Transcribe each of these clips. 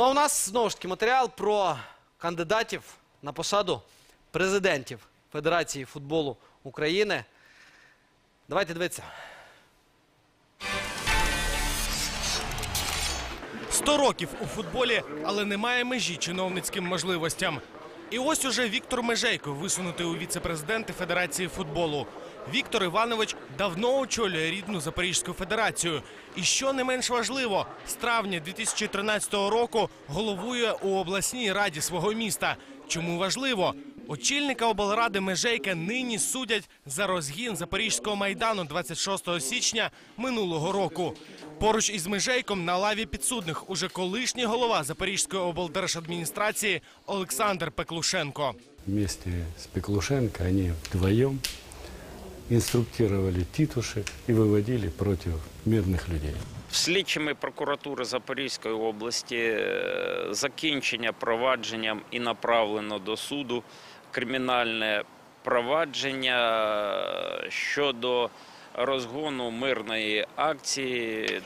Ну а у нас знову ж таки матеріал про кандидатів на посаду президентів Федерації футболу України. Давайте дивитися. 100 років у футболі, але немає межі чиновницьким можливостям. І ось уже Віктор Межейко висунутий у віце-президенти Федерації футболу. Віктор Іванович давно очолює рідну Запорізьку федерацію. І що не менш важливо, з травня 2013 року головує у обласній раді свого міста. Чому важливо? Очільника облради Межейка нині судять за розгін Запорізького майдану 26 січня минулого року. Поруч із Межейком на лаві підсудних уже колишній голова Запорізької облдержадміністрації Олександр Пеклушенко. Вместе с Пеклушенко они вдвоем инструктировали титушек и выводили против мирных людей. Слідчими прокуратури Запорізької області е, закінчення провадженням і направлено до суду кримінальне провадження е, щодо розгону мирної акції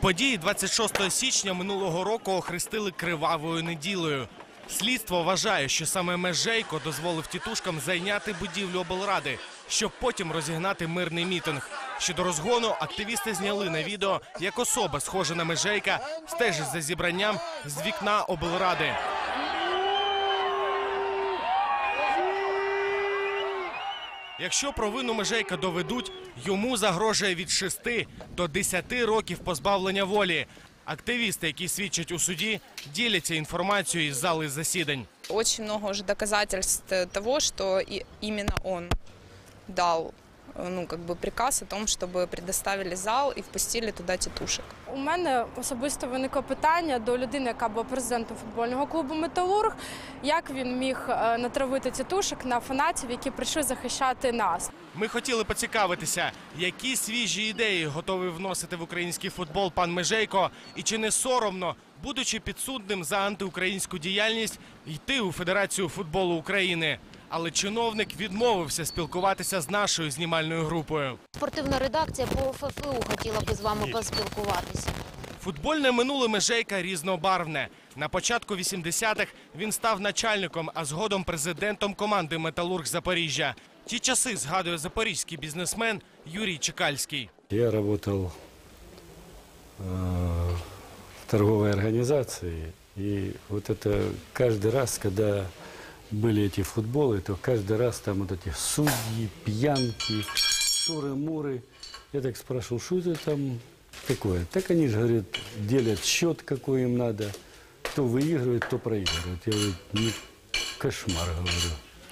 Події 26 січня минулого року охрестили кривавою неділею. Слідство вважає, що саме Межейко дозволив тітушкам зайняти будівлю облради, щоб потім розігнати мирний мітинг. Щодо розгону активісти зняли на відео, як особа, схожа на Межейка, стежить за зібранням з вікна облради. Якщо провину Межейка доведуть, йому загрожує від 6 до 10 років позбавлення волі. Активісти, які свідчать у суді, діляться інформацією із зали засідань. Очень много уже доказательств того, что и именно он дал э, ну, как бы приказ о том, чтобы предоставили зал и впустили туда тетушек. У мене особисто виникло питання до людини, яка була президентом футбольного клубу Металург. Як він міг е, натравити тітушок на фанатів, які прийшли захищати нас? Ми хотіли поцікавитися, які свіжі ідеї готовий вносити в український футбол пан Межейко, і чи не соромно, будучи підсудним за антиукраїнську діяльність, йти у Федерацію футболу України. Але чиновник відмовився спілкуватися з нашою знімальною групою. Спортивна редакція по ФФУ хотіла би з вами поспілкуватися. Футбольне минуле Межейка різнобарвне. На початку 80-х він став начальником, а згодом президентом команди Металург Запоріжжя. Ті часи згадує запорізький бізнесмен Юрій Чекальський. Я работал э, в торговой организации, и вот это каждый раз, когда были эти футболы, то каждый раз там вот эти судьи, пьянки, шуры-муры. Я так спрашивал, что это там такое? Так они же, говорят, делят счет, какой им надо. Кто выигрывает, кто проигрывает. Я говорю, ну, кошмар, говорю.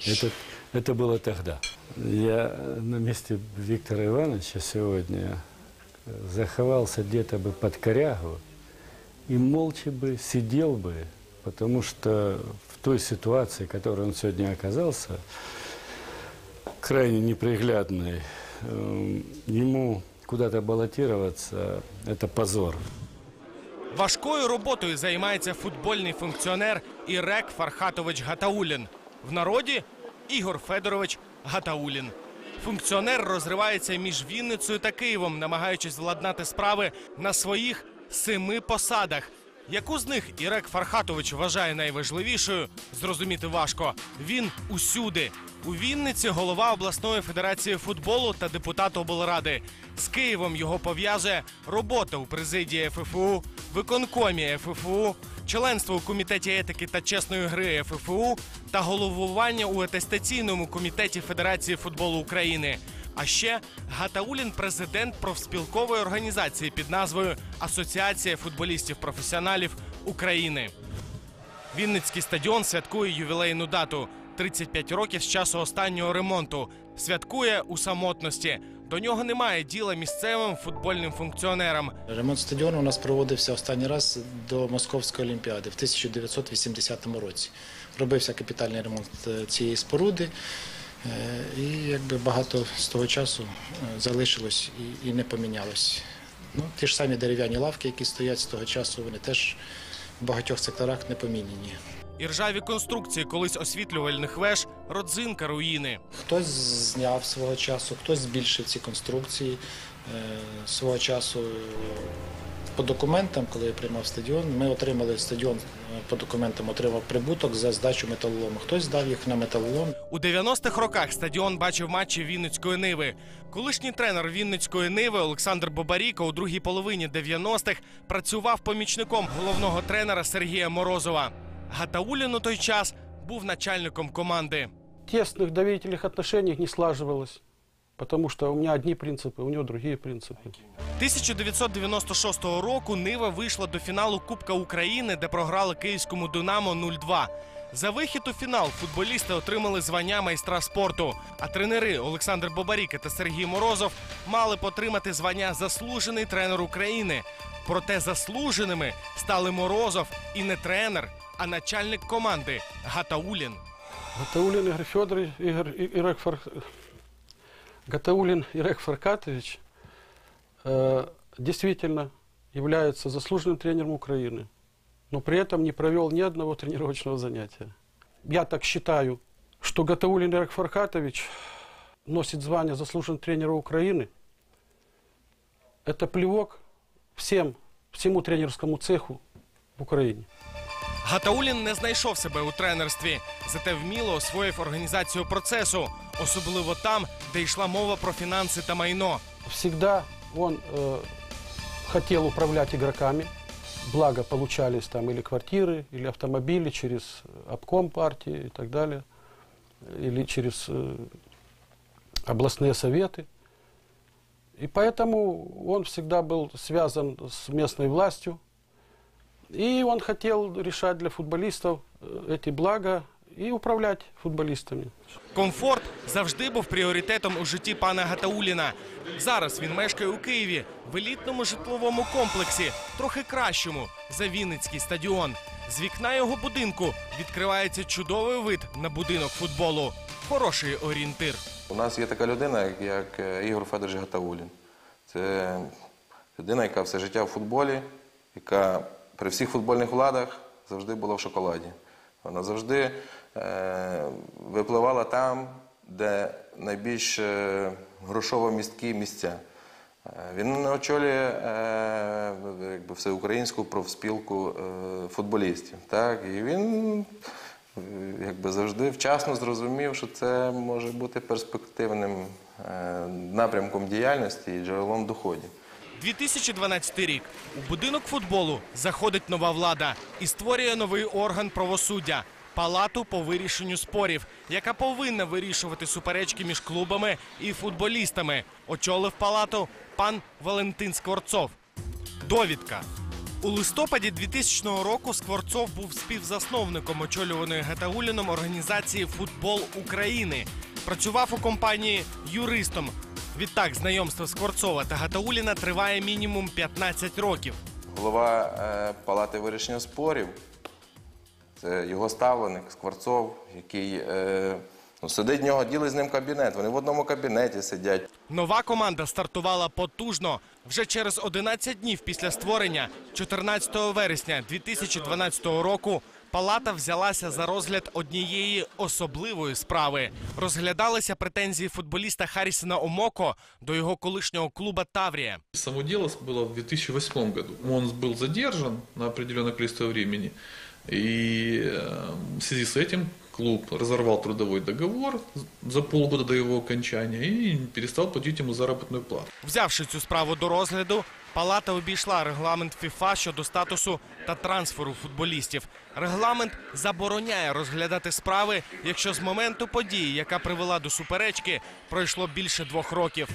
Это, это было тогда. Я на месте Виктора Ивановича сегодня заховался где-то бы под корягу и молча бы сидел бы, потому что той ситуации, в которой он сегодня оказался, крайне неприглядной, ему куда-то баллотироваться – это позор. Важкою роботою займається футбольний функціонер Ірек Фархатович Гатаулін. В народі Ігор Федорович Гатаулін. Функціонер розривається між Вінницею та Києвом, намагаючись владнати справи на своїх семи посадах. Яку з них Ірек Фархатович вважає найважливішою, зрозуміти важко. Він усюди. У Вінниці голова обласної федерації футболу та депутат облради. З Києвом його пов'язує робота у президії ФФУ, виконкомі ФФУ, членство у комітеті етики та чесної гри ФФУ та головування у атестаційному комітеті Федерації футболу України. А ще Гатаулін президент профспілкової організації під назвою Асоціація футболістів-професіоналів України. Вінницький стадіон святкує ювілейну дату 35 років з часу останнього ремонту. Святкує у самотності. До нього немає діла місцевим футбольним функціонерам. Ремонт стадіону у нас проводився останній раз до Московської олімпіади в 1980 році. Робився капітальний ремонт е, цієї споруди, і якби багато з того часу е, залишилось і, і не помінялось. Ну, ті ж самі дерев'яні лавки, які стоять з того часу, вони теж в багатьох секторах не помінені. І ржаві конструкції колись освітлювальних веж, родзинка руїни. Хтось зняв свого часу, хтось збільшив ці конструкції. Е, Свого часу е, по документам, коли я приймав стадіон, ми отримали стадіон е, по документам, отримав прибуток за здачу металолому. Хтось здав їх на металолом, У 90-х роках стадіон бачив матчі Вінницької Ниви. Колишній тренер Вінницької Ниви Олександр Бобаріко у другій половині 90-х працював помічником головного тренера Сергія Морозова. Гатаулін у той час був начальником команди. тесных доверительных отношениях не слаживалось, потому что у меня одни принципы, у него другие принципы. 1996 року Нива вийшла до фіналу Кубка України, де програли київському Динамо 0-2. За вихід у фінал футболісти отримали звання майстра спорту. А тренери Олександр Бобаріка та Сергій Морозов мали б отримати звання заслужений тренер України. Проте заслуженими стали Морозов і не тренер, а начальник команди Гатаулін. Гатаулин Игорь Федорович, Ирек Фар... Гатаулин Ирек Фаркатович э, действительно является заслуженным тренером Украины, но при этом не провел ни одного тренировочного занятия. Я так считаю, что Гатаулин Ирек Фаркатович носит звание заслуженного тренера Украины. Это плевок всем, всему тренерскому цеху в Украине. Гатаулін не знайшов себе у тренерстві, зате вміло освоїв організацію процесу, особливо там, де йшла мова про фінанси та майно. всегда он э, хотел управлять игроками, благо получались там или квартиры, или автомобили через обком партии и так далее, или через э, областные советы. И поэтому он всегда был связан с местной властью, и он хотел решать для футболистов э, эти блага и управлять футболистами. Комфорт завжди був пріоритетом у житті пана Гатауліна. Зараз він мешкає у Києві в елітному житловому комплексі, трохи кращому за Вінницький стадіон. З вікна його будинку відкривається чудовий вид на будинок футболу. Хороший орієнтир. У нас є така людина, як, е, Ігор Федорович Гатаулін. Це людина, яка все життя в футболі, яка при всіх футбольних владах завжди була в шоколаді. Вона завжди е, випливала там, де найбільш е, грошово місткі місця. Е, Він очолює е, якби, всеукраїнську профспілку футболістів. Так? І він якби, завжди вчасно зрозумів, що це може бути перспективним напрямком діяльності і джерелом доходів. 2012 рік у будинок футболу заходить нова влада і створює новий орган правосуддя палату по вирішенню спорів, яка повинна вирішувати суперечки між клубами і футболістами. Очолив палату пан Валентин Скворцов. Довідка. У листопаді 2000 року Скворцов був співзасновником очолюваної Гатауліном організації Футбол України. Працював у компанії юристом. Відтак, знайомство Скворцова та Гатауліна триває мінімум 15 років. Голова е, палати вирішення спорів це його ставленик Скворцов, який е, ну, сидить в нього, ділить з ним кабінет. Вони в одному кабінеті сидять. Нова команда стартувала потужно. Вже через 11 днів після створення, 14 вересня 2012 року, палата взялася за розгляд однієї особливої справи. Розглядалися претензії футболіста Харрісона Омоко до його колишнього клуба Таврія. Само дело было в 2008 году. Он был задержан на определенное количество времени. И э, в связи с этим клуб разорвал трудовой договор за полгода до его окончания и перестал платить ему заработную плату. Взявши цю справу до розгляду, палата обійшла регламент ФІФА щодо статусу та трансферу футболістів. Регламент забороняє розглядати справи, якщо з моменту події, яка привела до суперечки, пройшло більше двох років.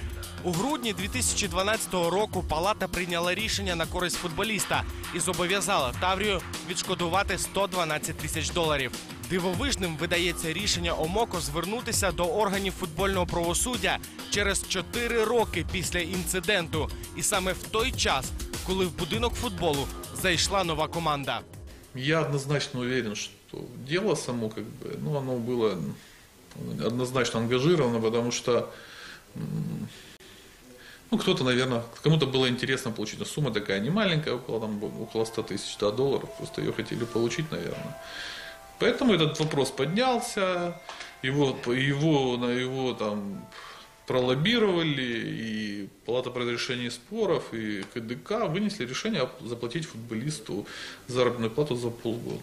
У грудні 2012 року палата прийняла рішення на користь футболіста і зобов'язала Таврію відшкодувати 112 тисяч доларів. Дивовижним видається рішення Омоко звернутися до органів футбольного правосуддя через 4 роки після інциденту, і саме в той час, коли в будинок футболу зайшла нова команда. Я однозначно уверен, что дело само как бы, ну, оно было однозначно ангажировано, потому что ну, кто-то, наверное, кому-то было интересно получить. Сумма такая не маленькая, около, там, около 100 тысяч да, долларов. Просто ее хотели получить, наверное. Поэтому этот вопрос поднялся, его, его, его там пролоббировали, и Палата по разрешению споров, и КДК вынесли решение заплатить футболисту заработную плату за полгода.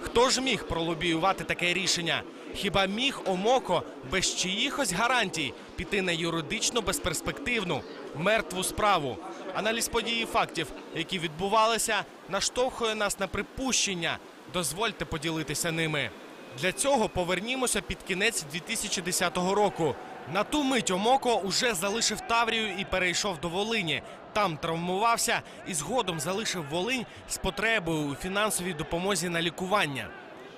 Хто ж міг пролобіювати таке рішення? Хіба міг Омоко без чиїхось гарантій піти на юридично безперспективну, мертву справу? Аналіз подій і фактів, які відбувалися, наштовхує нас на припущення. Дозвольте поділитися ними. Для цього повернімося під кінець 2010 року. На ту мить Омоко уже залишив Таврію і перейшов до Волині. Там травмувався і згодом залишив Волинь з потребою у фінансовій допомозі на лікування.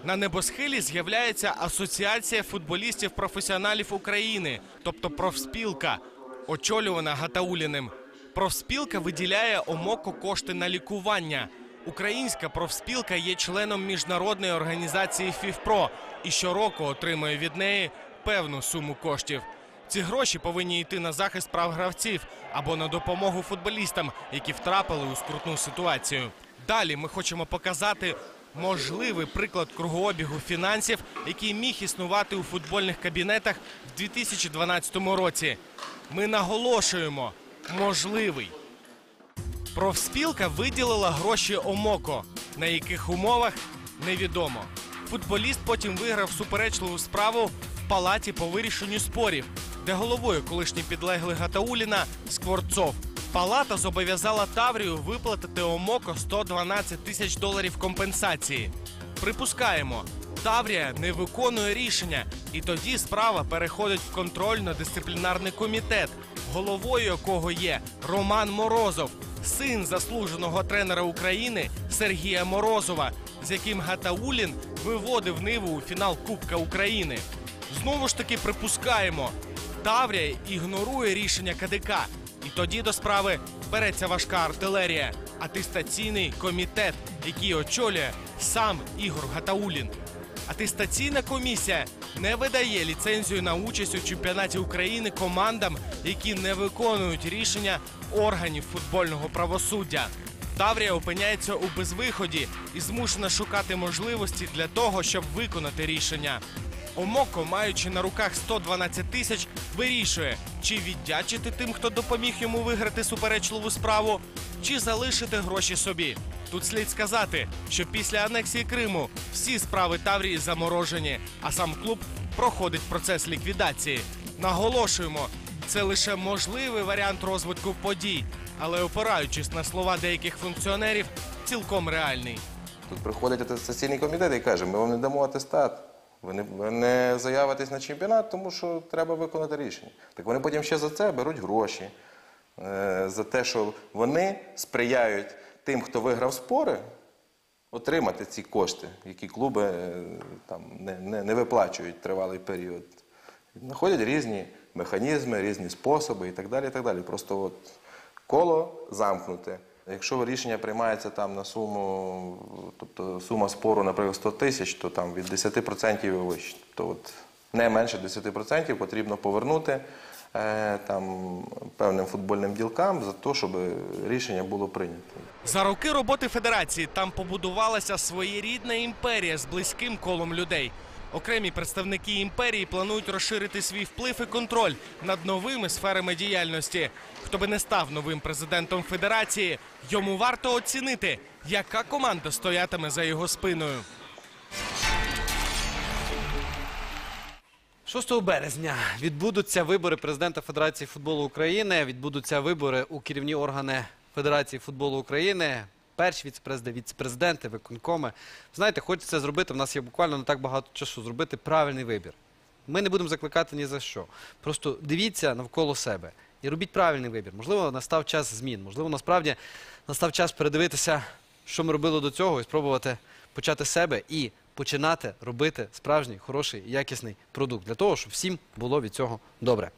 На небосхилі з'являється Асоціація футболістів-професіоналів України, тобто профспілка, очолювана Гатауліним. Профспілка виділяє ОМОКО кошти на лікування. Українська профспілка є членом міжнародної організації ФІФПРО і щороку отримує від неї певну суму коштів. Ці гроші повинні йти на захист прав гравців або на допомогу футболістам, які втрапили у скрутну ситуацію. Далі ми хочемо показати можливий приклад кругообігу фінансів, який міг існувати у футбольних кабінетах в 2012 році. Ми наголошуємо можливий. Профспілка виділила гроші Омоко. На яких умовах невідомо. Футболіст потім виграв суперечливу справу палаті по вирішенню спорів, де головою колишній підлеглий Гатауліна Скворцов. Палата зобов'язала Таврію виплатити Омоко 112 тисяч доларів компенсації. Припускаємо, Таврія не виконує рішення, і тоді справа переходить в контрольно-дисциплінарний комітет, головою якого є Роман Морозов, син заслуженого тренера України Сергія Морозова, з яким Гатаулін виводив Ниву у фінал Кубка України. Знову ж таки припускаємо, Таврія ігнорує рішення КДК, і тоді до справи береться важка артилерія, атестаційний комітет, який очолює сам Ігор Гатаулін. Атестаційна комісія не видає ліцензію на участь у чемпіонаті України командам, які не виконують рішення органів футбольного правосуддя. Таврія опиняється у безвиході і змушена шукати можливості для того, щоб виконати рішення. Омоко, маючи на руках 112 тисяч, вирішує, чи віддячити тим, хто допоміг йому виграти суперечливу справу, чи залишити гроші собі. Тут слід сказати, що після анексії Криму всі справи Таврії заморожені, а сам клуб проходить процес ліквідації. Наголошуємо, це лише можливий варіант розвитку подій, але опираючись на слова деяких функціонерів, цілком реальний. Тут приходить атестаційний комітет і каже, ми вам не дамо атестат. Ви не, ви не заявитесь на чемпіонат, тому що треба виконати рішення. Так вони потім ще за це беруть гроші. Е, за те, що вони сприяють тим, хто виграв спори, отримати ці кошти, які клуби е, там, не, не, не виплачують тривалий період. Знаходять різні механізми, різні способи і так далі. І так далі. Просто от коло замкнуте. Якщо рішення приймається там на суму, тобто сума спору, наприклад, 100 тисяч, то там від 10% і вище. Тобто от не менше 10% потрібно повернути е, там, певним футбольним ділкам за те, щоб рішення було прийнято. За роки роботи федерації там побудувалася своєрідна імперія з близьким колом людей. Окремі представники імперії планують розширити свій вплив і контроль над новими сферами діяльності. Хто би не став новим президентом федерації, йому варто оцінити, яка команда стоятиме за його спиною. 6 березня відбудуться вибори президента Федерації футболу України. Відбудуться вибори у керівні органи Федерації футболу України. Перші віце-президенти, віце-президенти, виконкоми. Знаєте, хочеться зробити. В нас є буквально не так багато часу зробити правильний вибір. Ми не будемо закликати ні за що. Просто дивіться навколо себе і робіть правильний вибір. Можливо, настав час змін. Можливо, насправді настав час передивитися, що ми робили до цього, і спробувати почати себе і починати робити справжній, хороший, якісний продукт для того, щоб всім було від цього добре.